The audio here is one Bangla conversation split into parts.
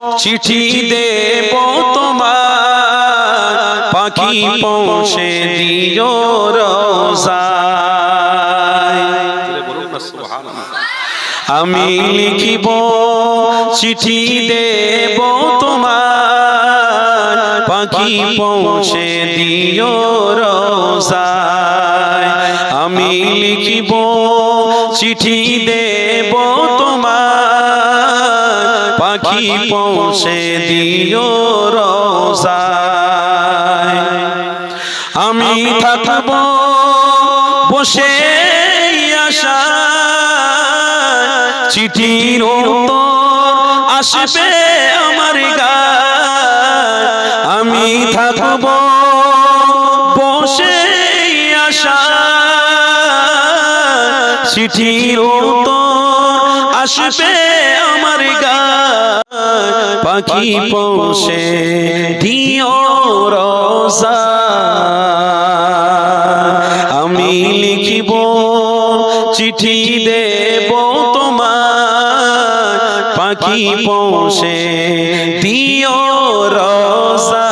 চিঠি দেব তোমার পাখি পৌঁছে দিও আমি লিখিব চিঠি দেব তোমার পাখি পৌঁছে দিও রোজায়। আমি লিখিব চিঠি দেব পৌঁছে দিও রোজায়। আমি থাকব বসে আশা চিঠির আসবে আমার গায়। আমি থাকব বসে আশা উত্তর আসবে আমার গায়। পাখি পৌঁছে দিও রোজা। আমি লিখিব, চিঠি দেব তোমার পাখি পৌঁছে দিও রোজা।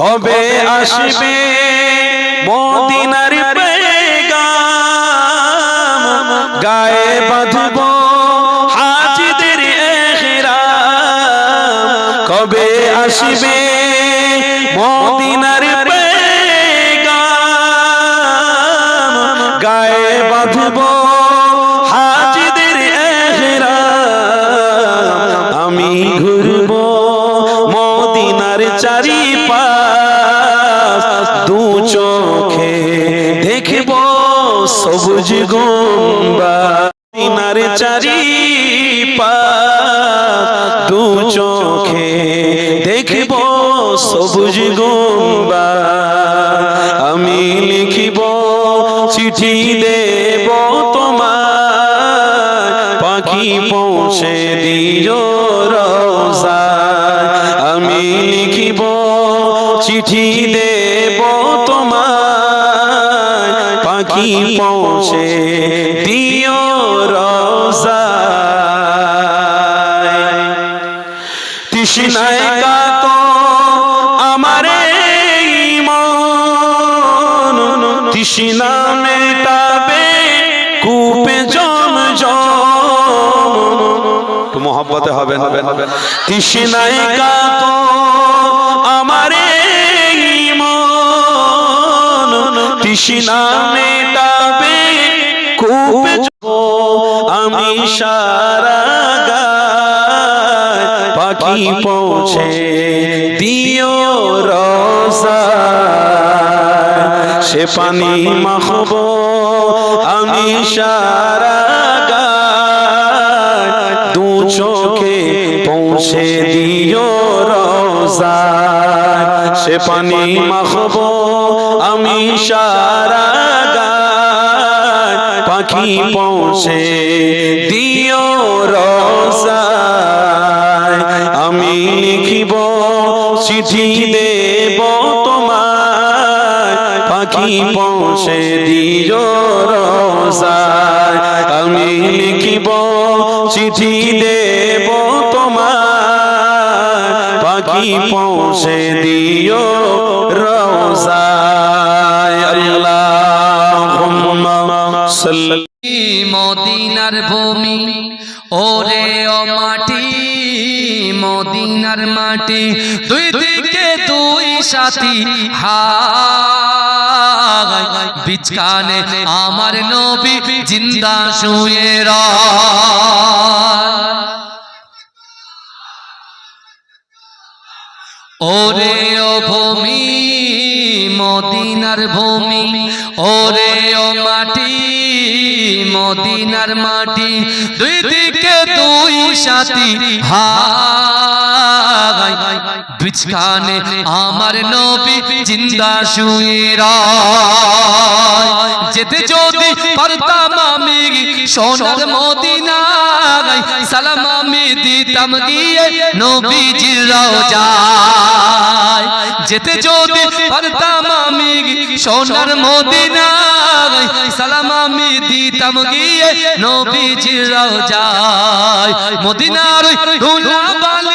কবে আসবে চিঠি দেব তোমার পাখি পৌঁছে দিও রোজা তৃষ্ণায় কাত আমার তৃষ্ণা মেটাবে কূপে জম জম মহব্বতে হবে হবে হবে তৃষ্ণায় কাত তৃষ্ণা মেটাবে জম আমি সারা পাখি পৌঁছে দিও রোজা। সে পানি মাখব, আমি সারা দু চোখে পৌঁছে দিও রোজা। সে পানি মাখব আমি সারা পাখি পৌঁছে দিও রোজায় আমি লিখিব চিঠি দেব তোমার পাখি পৌঁছে দিও রোজায় আমি লিখিব চিঠি দেব পৌঁছে দিও মদিনার ভূমি, ওরে ও মাটি, মদিনার মাটি, দুই দিকে দুই সাথী হাই বিচকানে আমার নবী জিন্দা শুয়ে রয়। ওরে ও মদিনার ভূমি। ওরে ও মাটি, মদিনার মাটি। দুই দিকে দুই সাথী। হাই বিছখানে আমার নবী জিন্দা শুয়ে যেতে যদি পারতাম আমি সোনার মদিনায় সালাম আমি দিতাম গিয়ে নবীজির রওজায়। যেতে যদি পারতাম আমি সোনার মদিনায় সালাম আমি দিতাম গিয়ে নবীজির রওজায়। মদিনার ধুলা বালি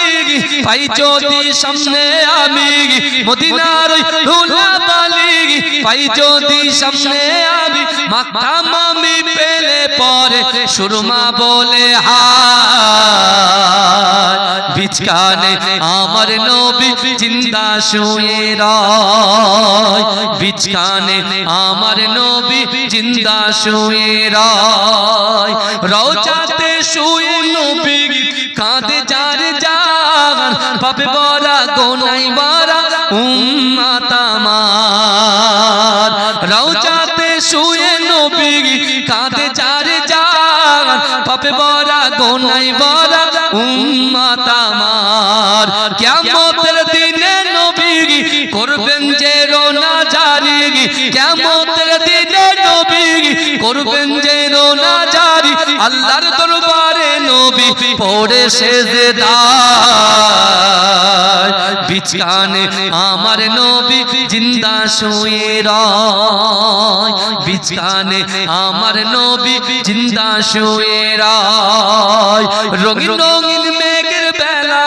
পাই যদি সামনে আমি মদিনার ধুলা পাই যদি সামনে আমি মাতাম আমি পেলে পরে সুরমা বলে হায়। বিচকানে আমার নবী জিন্দা শুয়ে রয়। বিচকানে আমার নবী জিন্দা শুয়ে রয়। রওজাতে শুয়ে নবী কাঁদে যার শুয়ে নবী কাঁদে যার জান পাবে বড়া গোনাই বড়া উম্মাত আমার। কিয়ামতের দিনে নবী করবেন যে রোনা জারি। কিয়ামতের দিনে নবী করবেন যে রোনা জারি। আল্লাহর দরবারে নবী পড়ে সেজদায় বিছানে আমার নবী জিন্দা শুয়ে রয়। বিছানে আমার নবী জিন্দা শুয়ে রয়। রঙিন রঙিন মেঘের বেলা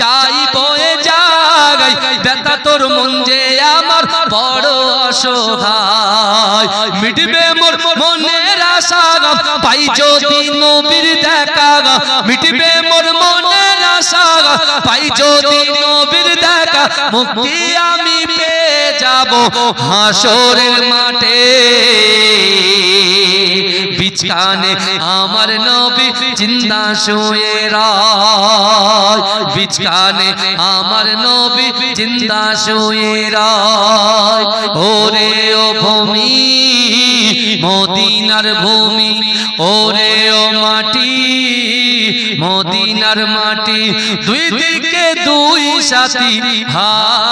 যাই বয়ে জাগাই ব্যথা তোর মন যে আমার বড় অসহায়। মিটবে মোর মনের আশা পাই যদি নবীর দেখা মিটবে মোর মনের আশা পাই যদি নবীর মুক্তি আমি পেয়ে যাব হাসরের মাঠে। বিছানে আমার নবী জিন্দা শুয়ে রয়। বিছানে আমার নবী জিন্দা শুয়ে রয়। ওরে ও ভূমি মদিনার ভূমি, ওরে ও মাটি, মদিনার মাটি, দুই দিকে দুই সাথী হাই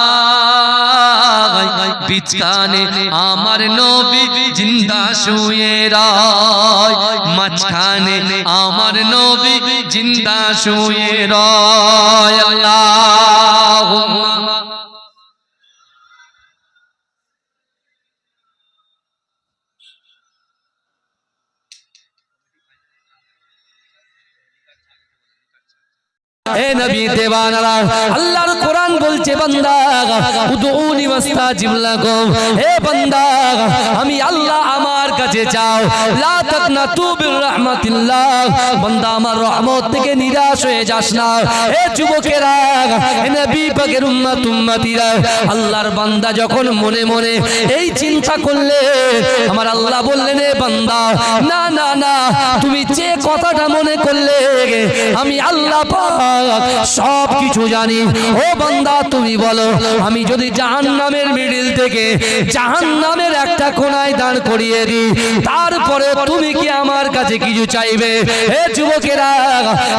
বিছানে আমার নবী জিন্দা শুয়ে রয়, মাঝখানে আমার নবী জিন্দা শুয়ে রয়, আল্লাহুম্মা হে নবী দেওয়ানারা আল্লাহর কোরআন বলছে বান্দা উদউনি মাস্তাজিব লাকুম হে বান্দা আমি আল্লাহ কাছে চাও লা বির রাহমাতিল্লাহ বান্দা, আমার রহমত থেকে হয়ে যাস না। হে যুবকেরা, হে নবী পাকের উম্মত, উম্মতিরা, আল্লাহর বান্দা যখন মনে মনে এই চিন্তা করলে, আমার আল্লাহ বললেন বান্দা, না না না, তুমি যে কথাটা মনে করলে, আমি আল্লাহ পাক সব কিছু জানি। ও বান্দা, তুমি বলো, আমি যদি জাহান্নামের মিডিল থেকে জাহান্নামের একটা কোনায় দান করিয়ে দিই তারপরে তুমি কি আমার কাছে কিছু চাইবে? হে যুবকেরা,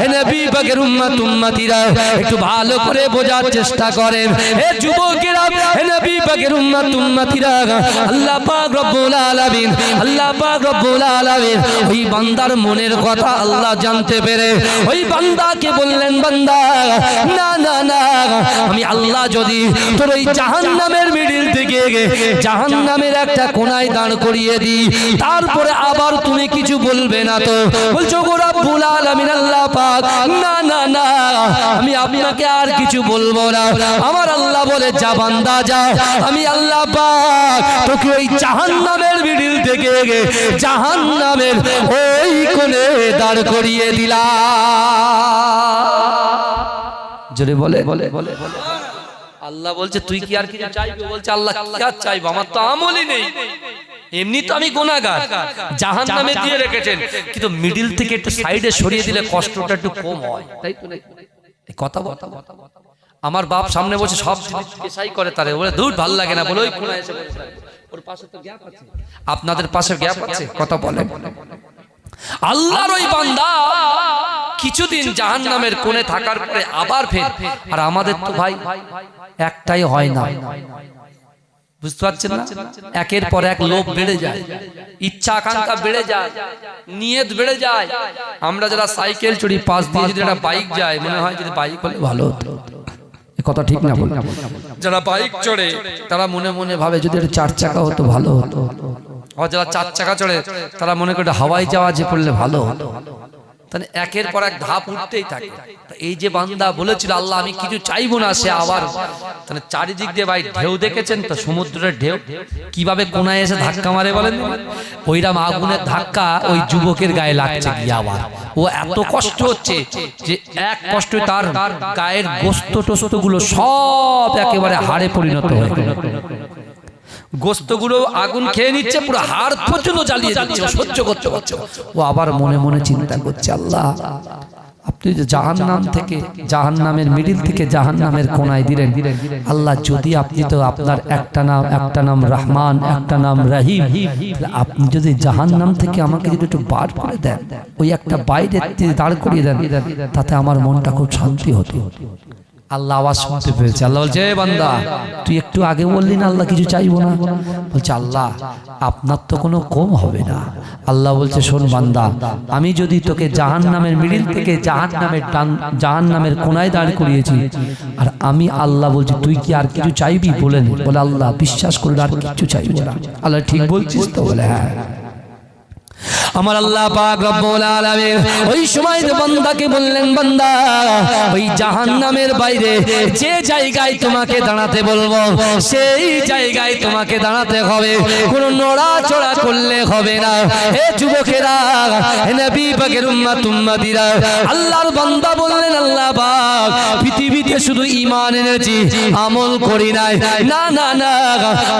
হে নবী পাকের উম্মত, উম্মতিরা, একটু ভালো করে বোঝার চেষ্টা করেন। হে যুবকেরা, হে নবী পাকের উম্মত, উম্মতিরা, আল্লাহ পাক রব্বুল আলামিন, আল্লাহ পাক রব্বুল আলামিন, ওই বান্দার মনের কথা আল্লাহ জানতে পেরে, ওই বান্দাকে বললেন, বান্দা, না না না, আমি আল্লাহ যদি তোর ওই জাহান্নামের মিডিল থেকে জাহান্নামের একটা কোনায় দাঁড় করিয়ে দিই। তারপরে আবার তুমি কিছু বলবে না তো। বলছো, গো রব্বুল আলামিন, আল্লাহ পাক। না না না, আমি আপনাকে আর কিছু বলব না। আমার আল্লাহ বলে, যা বান্দা, যা। আমি আল্লাহ পাক, তোকে ওই জাহান্নামের মিডিল থেকে জাহান্নামের ওই কোণে দাঁড় করিয়ে দিলাম। জোরে বলে বলে বলে বলে। আল্লাহ বলছে তুই কি আর কিছু চাইবি? বলছে আল্লাহ কি আর চাইব? আমার তো আমলই নেই। এমনি তো আমি গোনাগার জাহান নামে দিয়ে রেখেছেন। কিন্তু মিডিল থেকে একটু সাইডে সরিয়ে দিলে কষ্টটা একটু কম হয়। তাই তো নাকি? এই কথা আমার বাপ সামনে বসে সব পেশাই করে তারে। বলে দূর ভালো লাগে না। বলে ওই কোনায় এসে ওর পাশে তো গ্যাপ আছে। আপনাদের পাশে গ্যাপ আছে? কথা বলে আল্লাহর ওই বান্দা কিছুদিন জাহান নামের কোণে থাকার পরে আবার ফের আর আমাদের তো ভাই একটাই হয় না। বুঝতে পারছেন না? একের পর এক লোভ বেড়ে যায়। ইচ্ছা আকাঙ্ক্ষা বেড়ে যায়। নিয়ত বেড়ে যায়। আমরা যারা সাইকেল চড়ি পাশ দিয়ে যদি একটা বাইক যায় মনে হয় যদি বাইক হলে ভালো হতো। কথা ঠিক না বল যারা বাইক চড়ে তারা মনে মনে ভাবে যদি এটা চার চাকা হতো ভালো হতো। আবার যারা চার চাকা চড়ে তারা মনে করে হাওয়াই যাওয়া যে করলে ভালো হতো। তাহলে একের পর এক ধাপ উঠতেই থাকে। এই যে বান্দা বলেছিল, আল্লাহ, আমি কিছু চাইব না সে আবার। তাহলে চারিদিক দিয়ে ভাই ঢেউ দেখেছেন তো, সমুদ্রের ঢেউ? কীভাবে কোনায় এসে ধাক্কা মারে বলেন ওইরাম আগুনের ধাক্কা ওই যুবকের গায়ে লাগছে গিয়ে আবার। ও এত কষ্ট হচ্ছে যে এক কষ্ট তার গায়ের গোস্ত টোস্তগুলো সব একেবারে হাড়ে পরিণত হয়ে গোস্তগুলো আগুন খেয়ে নিচ্ছে পুরো হাড় পর্যন্ত জ্বালিয়ে যাচ্ছে ও সহ্য করতে পারছে ও আবার মনে মনে চিন্তা করছে আল্লাহ আপনি যে জাহান নাম থেকে জাহান নামের মিডিল থেকে জাহান নামের কোনায় দিলেন। আল্লাহ যদি আপনি তো আপনার একটা নাম একটা নাম রহমান একটা নাম রহিম আপনি যদি জাহান নাম থেকে আমাকে যদি একটু বার করে দেন ওই একটা বাইরে দাঁড় করিয়ে দেন তাতে আমার মনটা খুব শান্তি হতো। আল্লাহ আওয়াজ শুনতে পেয়েছে। আল্লাহ বলছে, "এ বান্দা, তুই একটু আগে বললি না আল্লাহ কিছু চাইব না? বলছে, আল্লাহ, আপনার তো কোনো কম হবে না। আল্লাহ বলছে, শোন বান্দা, আমি যদি তোকে জাহান নামের মিডিল থেকে জাহান নামের টান জাহান নামের কোনায় দাঁড় করিয়েছি, আর আমি আল্লাহ বলছি, তুই কি আর কিছু চাইবি? বলে নি বলে আল্লাহ, বিশ্বাস করলে আর কিছু চাইব না। আল্লাহ, ঠিক বলছিস তো? বলে হ্যাঁ। আমার আল্লাহ পাক রব্বুল আলামিন ওই সময় যে বান্দাকে বললেন, বান্দা, ওই জাহান্নামের বাইরে যে জায়গায় তোমাকে দাঁড়াতে বলব, সেই জায়গায় তোমাকে দাঁড়াতে হবে। কোনো নড়াচড়া করলে হবে না। হে যুবকেরা, হে নবী পাকের উম্মাত, উম্মাতিরা, আল্লাহর বান্দা বললেন, আল্লাহ পাক, পৃথিবীতে শুধু ঈমান এনেছি, আমল করি নাই। না না না,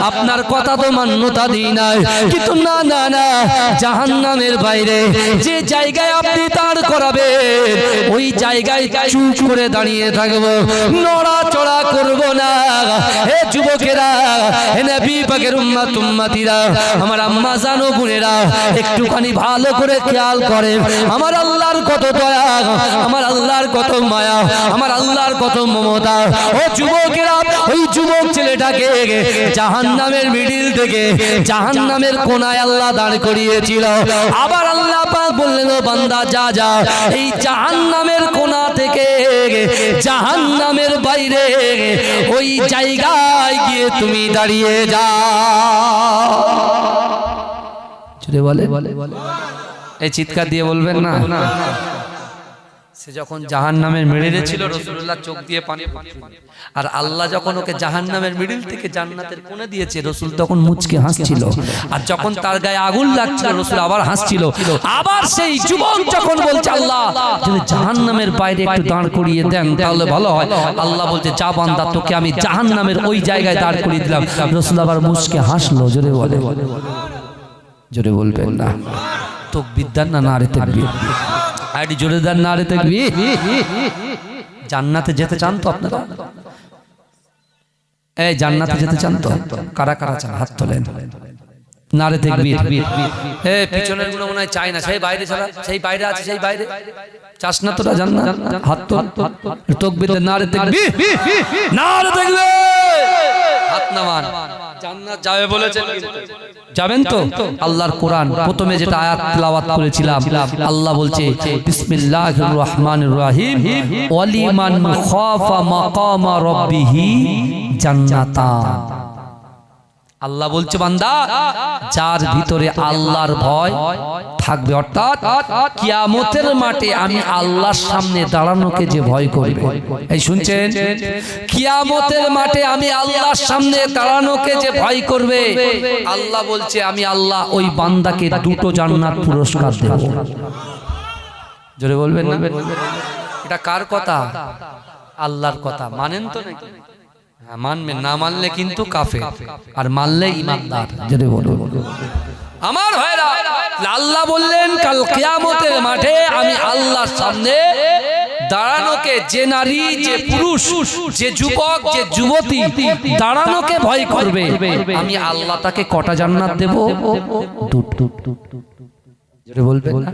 আপনার কথা তো মান্যতা দিই নাই। কিন্তু না না না জাহান্নামের বাইরে যে জায়গায় আপনি তার করাবে ওই জায়গায় চুপ করে দাঁড়িয়ে থাকব। নড়াচড়া করব না। হে যুবকেরা, হে নবী পাকের উম্মাত উম্মাতিরা, আমার আম্মা জানো, বোনেরা, একটুখানি ভালো করে খেয়াল করে আমার আল্লাহর কত দয়া, আমার আল্লাহর কত মায়া, আমার আল্লাহর কত মমতা। ও যুবকেরা ওই যুবক ছেলেটাকে জাহান্নামের মিডিল থেকে জাহান্নামের কোনায় আল্লাহ দাঁড় করিয়েছিল। আবার আল্লাহ বললেন বান্দা, যা যা। এই জাহান্নামের কোনা থেকে জাহান্নামের বাইরে ওই জায়গায় গিয়ে তুমি দাঁড়িয়ে যা চলে বলে। এই চিৎকার দিয়ে বলবেন না? সে যখন জাহান নামের মিডিলে ছিল রসুল্লাহ চোখ দিয়ে পানি। আর আল্লাহ যখন ওকে জাহান নামের মিডিল থেকে জান্নাতের কোণে দিয়েছে, রসুল তখন মুচকে হাসছিল। আর যখন তার গায়ে আগুন লাগছিল, রসুল আবার হাসছিল। আবার সেই যুবক যখন বলছে, আল্লাহ, যদি জাহান নামের বাইরে একটু দাঁড় করিয়ে দেন, তাহলে ভালো হয়। আল্লাহ বলছে, যা বান্দা, তোকে আমি জাহান নামের ওই জায়গায় দাঁড় করিয়ে দিলাম। রসুল আবার মুচকে হাসলো, জোরে বলে। জোরে বলবেন না। তো বিদ্যান না না রে তেকবীর আইডি জোরে দেন না রে তেকবীর জান্নাতে যেতে চান তো আপনারা? এই জান্নাতে যেতে চান তো? কারা কারা চান? হাত তোলেন। নারে এ পিছনেরগুলো মনে হয় চাই না। সেই বাইরে ছাড়া সেই বাইরে আছে সেই বাইরে। চাস না তোরা জান্নাত হাত তোল। তকবীর নারে তেকবীর নারে হাত নামান। জান্নাত যাবে বলেছেন যাবেন তো? আল্লাহর কোরআন। প্রথমে যেটা আয়াত তেলাওয়াত করেছিলাম আল্লাহ বলছে বিসমিল্লাহির রহমানির রহিম ওয়ালিমান খাফা মাকামা রাব্বিহি জান্নাতান। আল্লাহ বলছে, বান্দা, যার ভিতরে আল্লাহর ভয় থাকবে, অর্থাৎ কিয়ামতের মাঠে আমি আল্লাহর সামনে দাঁড়ানোকে যে ভয় করবে। এই শুনছেন? কিয়ামতের মাঠে আমি আল্লাহর সামনে দাঁড়ানোকে যে ভয় করবে, আল্লাহ বলছে, আমি আল্লাহ ওই বান্দাকে দুটো জান্নাত পুরস্কার দেব। জোরে বলবেন না? এটা কার কথা? আল্লাহর কথা। মানেন তো নাকি? মানবেন না মানলে কিন্তু কাফে আর মানলে ইমানদার। যদি বলো আমার ভাইরা আল্লাহ বললেন কাল কিয়ামতের মাঠে আমি আল্লাহর সামনে দাঁড়ানোকে যে নারী যে পুরুষ যে যুবক যে যুবতী দাঁড়ানোকে ভয় করবে আমি আল্লাহ তাকে কটা জান্নাত দেব? না?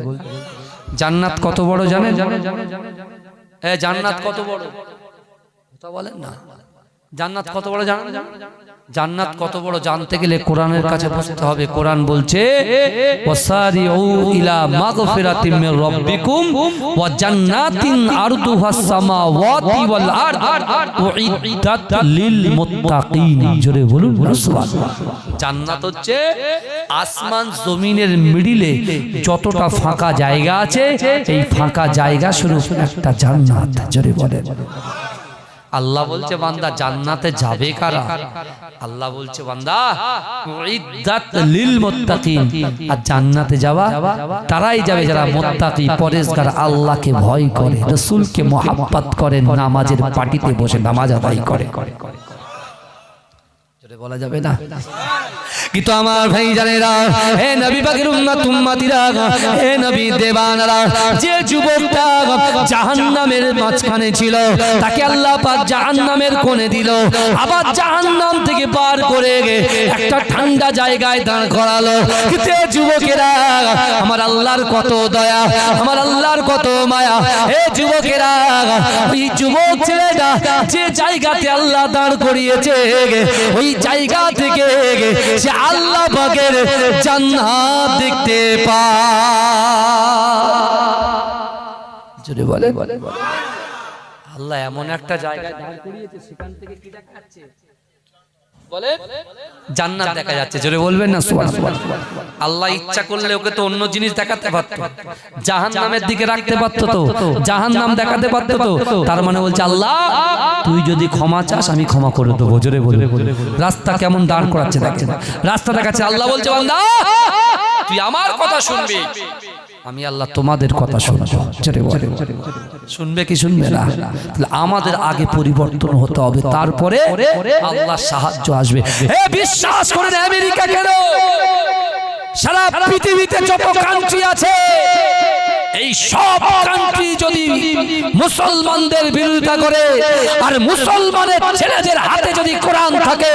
জান্নাত কত বড় জানে জান্নাত কত বড়? কথা বলেন না। জান্নাত কত বড় জানেন জান্নাত কত বড় জানতে গেলে কোরআনের কাছে বসতে হবে। কোরআন বলছে ওয়াসারিউ ইলা মাগফিরাতিম মির রাব্বিকুম ওয়া জান্নাতিন আরদুহাস সামাওয়াতি ওয়াল আরদ উইদ্দাত লিল মুত্তাকিন। জোরে বলুন সুবহানাল্লাহ। জান্নাত হচ্ছে আসমান জমিনের মিডিলে যতটা ফাঁকা জায়গা আছে এই ফাঁকা জায়গা শুরু একটা জান্নাত। জোরে বলেন। আল্লাহ বলছে বান্দা জান্নাতে যাবে কারা? আল্লাহ বলছে বান্দা উইদ্দাত লিল মুত্তাকিন। আর জান্নাতে যাওয়া তারাই যাবে যারা মুত্তাকি পরেশগার আল্লাহকে ভয় করে রাসূলকে মহাব্বত করে নামাজের পাটিতে বসে নামাজ আদায় করে। বলা যাবে না? কিন্তু আমার ভাই জানেরা হে নবী পাকের উম্মত উম্মতিরা হে নবী দেবানরা যে মাঝখানে ছিল। আল্লাহ কোণে দিল। আবার জাহান্নাম থেকে পার করে একটা ঠান্ডা জায়গায় দাঁড় করালো। আল্লাহর কত মায়া। হে দাঁড় করিয়েছে, ওই জায়গা থেকে সে আল্লাহ পাকের দেখতে পায়। জোরে বলে। বলে। আল্লাহ এমন একটা জায়গায় দাঁড় করিয়েছে সেখান থেকে কি দেখা যাচ্ছে বলে জান্নাত দেখা যাচ্ছে। জোরে বলবেন না? সুবহানাল্লাহ আল্লাহ। ইচ্ছা করলে ওকে তো অন্য জিনিস দেখাতে পারত। জাহান্নামের দিকে রাখতে পারতো তো। জাহান্নাম দেখাতে পারতো তো। তার মানে বলছে আল্লাহ তুই যদি ক্ষমা চাস আমি ক্ষমা করে দেবো। জোরে বলে রাস্তা কেমন দাঁড় করাচ্ছে দেখেন রাস্তা দেখাচ্ছে আল্লাহ বলছে বান্দা তুই আমার কথা শুনবি। আমি আল্লাহ তোমাদের কথা শুনব। শুনবে কি শুনবে না? আমাদের আগে পরিবর্তন হতে হবে, তারপরে আল্লাহ সাহায্য আসবে। বিশ্বাস করেন আমেরিকা কেন? সারা পৃথিবীতে যত কান্ট্রি আছে এই সব কান্ট্রি যদি মুসলমানদের বিরোধিতা করে, আর মুসলমানের ছেলেদের হাতে যদি কোরআন থাকে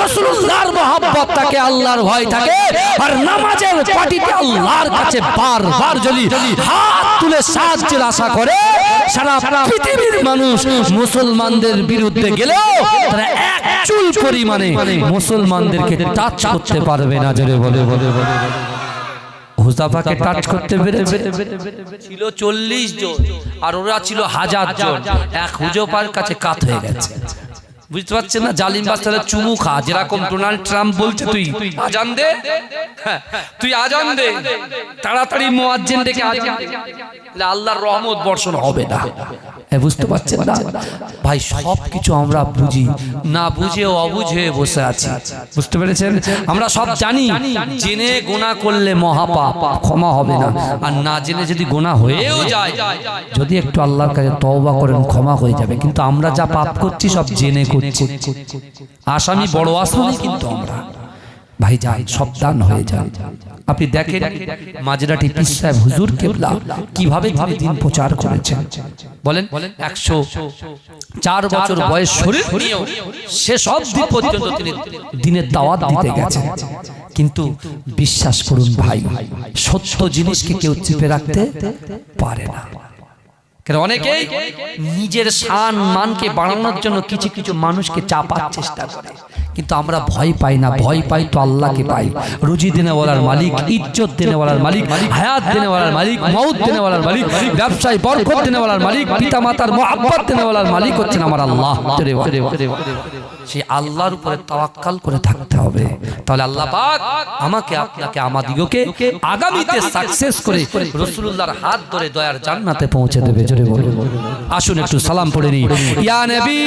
রসুল্লাহর মহাব্বত থাকে, আল্লাহর ভয় থাকে, আর নামাজের পাটিতে আল্লাহর কাছে বারবার যদি হাত তুলে সাহায্যের আশা করে, সারা পৃথিবীর মানুষ মুসলমানদের বিরুদ্ধে গেলেও তারা এক চুল পরিমাণে মুসলমানদেরকে টাচ করতে পারবে না, জোরে বলে বলে বলে। হুজাফাকে টাচ করতে পেরেছে। ছিল চল্লিশ জন আর ওরা ছিল হাজার জন। এক হুজোফার কাছে কাত হয়ে গেছে। বুঝতে পারছেন না? জালিম বাস্তালে চুমু খা। যেরকম ডোনাল্ড ট্রাম্প বলছে তুই আজান দে। তুই আজান দে। তাড়াতাড়ি মুয়াজ্জিন ডেকে আজান দে। আল্লাহর রহমত বর্ষণ হবে না। বুঝতে পারছেন না? ভাই সব কিছু আমরা বুঝি। না বুঝে অবুঝে বসে আছি। বুঝতে পেরেছেন? আমরা সব জানি জেনে গোনা করলে মহাপাপ ক্ষমা হবে না। আর না জেনে যদি গোনা হয়েও যায় যদি একটু আল্লাহর কাছে তওবা করেন ক্ষমা হয়ে যাবে। কিন্তু আমরা যা পাপ করছি সব জেনে করছি আসামি বড় আসামি কিন্তু আমরা। ভাই যান সাবধান হয়ে যান আপনি দেখেন মাজরাটি পীর সাহেব হুজুর কেবলা কীভাবে তিনি দিন প্রচার করেছেন। বলেন একশো চার বছর বয়স শরীর নিয়েও শেষ অবধি পর্যন্ত তিনি দিনের দাওয়াত দিতে গেছেন। কিন্তু বিশ্বাস করুন ভাই সত্য জিনিসকে কেউ চেপে রাখতে পারে না। কেন অনেকেই নিজের শান মানকে বাড়ানোর জন্য কিছু কিছু মানুষকে চাপার চেষ্টা করে। কিন্তু আমরা ভয় পাই না, ভয় পাই তো আল্লাহকে পাই। রুজি দিনে বলার মালিক, ইজ্জত দিনে বলার মালিক, হায়াত দিনে বলার মালিক মৌত দিনে বলার মালিক, ব্যবসায় বরকত দিনে বলার মালিক পিতা মাতার মহাব্বত দিনে বলার মালিক হচ্ছেন আমার আল্লাহ। সেই আল্লাহর উপরে তাওয়াক্কাল করে থাকতে হবে। তাহলে আল্লাহ পাক আমাকে, আপনাকে, আমাদিগকে আগামীতে সাকসেস করে রাসূলুল্লাহর হাত ধরে দয়ার জান্নাতে পৌঁছে দেবে। জোরে বলে আসুন একটু সালাম পড়ে নি ইয়া নবী!